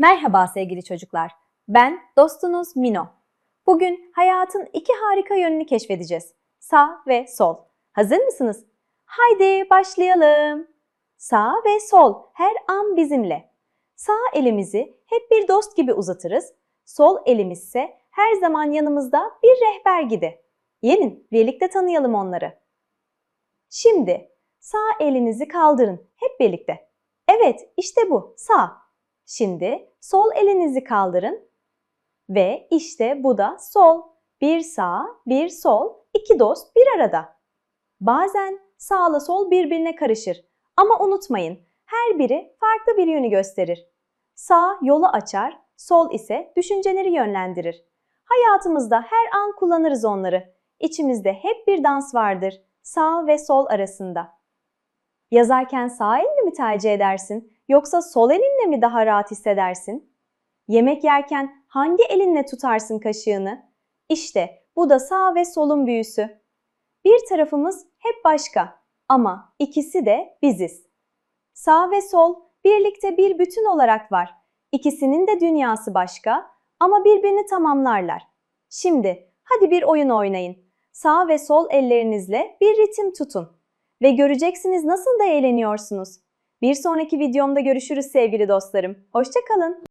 Merhaba sevgili çocuklar. Ben dostunuz Mino. Bugün hayatın iki harika yönünü keşfedeceğiz. Sağ ve sol. Hazır mısınız? Haydi başlayalım. Sağ ve sol her an bizimle. Sağ elimizi hep bir dost gibi uzatırız. Sol elimiz ise her zaman yanımızda bir rehber gibi. Gelin birlikte tanıyalım onları. Şimdi sağ elinizi kaldırın hep birlikte. Evet, işte bu. Sağ. Şimdi sol elinizi kaldırın ve işte bu da sol. Bir sağ, bir sol, iki dost bir arada. Bazen sağla sol birbirine karışır ama unutmayın her biri farklı bir yönü gösterir. Sağ yolu açar, sol ise düşünceleri yönlendirir. Hayatımızda her an kullanırız onları. İçimizde hep bir dans vardır sağ ve sol arasında. Yazarken sağ elini mi tercih edersin yoksa sol elinle mi daha rahat hissedersin? Yemek yerken hangi elinle tutarsın kaşığını? İşte bu da sağ ve solun büyüsü. Bir tarafımız hep başka ama ikisi de biziz. Sağ ve sol birlikte bir bütün olarak var. İkisinin de dünyası başka ama birbirini tamamlarlar. Şimdi hadi bir oyun oynayın. Sağ ve sol ellerinizle bir ritim tutun ve göreceksiniz nasıl da eğleniyorsunuz. Bir sonraki videomda görüşürüz sevgili dostlarım. Hoşçakalın.